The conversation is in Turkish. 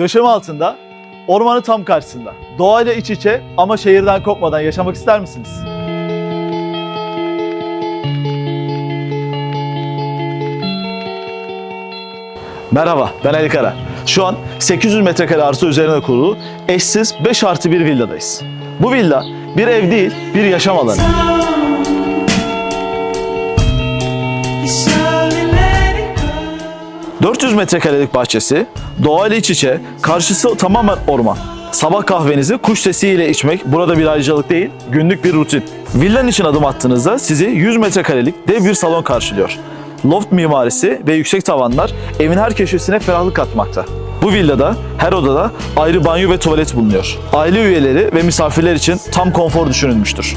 Döşeme altında, ormanı tam karşısında. Doğayla iç içe ama şehirden kopmadan yaşamak ister misiniz? Merhaba, ben Ali Kara. Şu an 800 metrekare arsa üzerine kurulu eşsiz 5 artı 1 villadayız. Bu villa bir ev değil, bir yaşam alanı. 400 metrekarelik bahçesi, doğayla iç içe, karşısı tamamen orman. Sabah kahvenizi kuş sesiyle içmek burada bir ayrıcalık değil, günlük bir rutin. Villanın için adım attığınızda sizi 100 metrekarelik dev bir salon karşılıyor. Loft mimarisi ve yüksek tavanlar evin her köşesine ferahlık katmakta. Bu villada her odada ayrı banyo ve tuvalet bulunuyor. Aile üyeleri ve misafirler için tam konfor düşünülmüştür.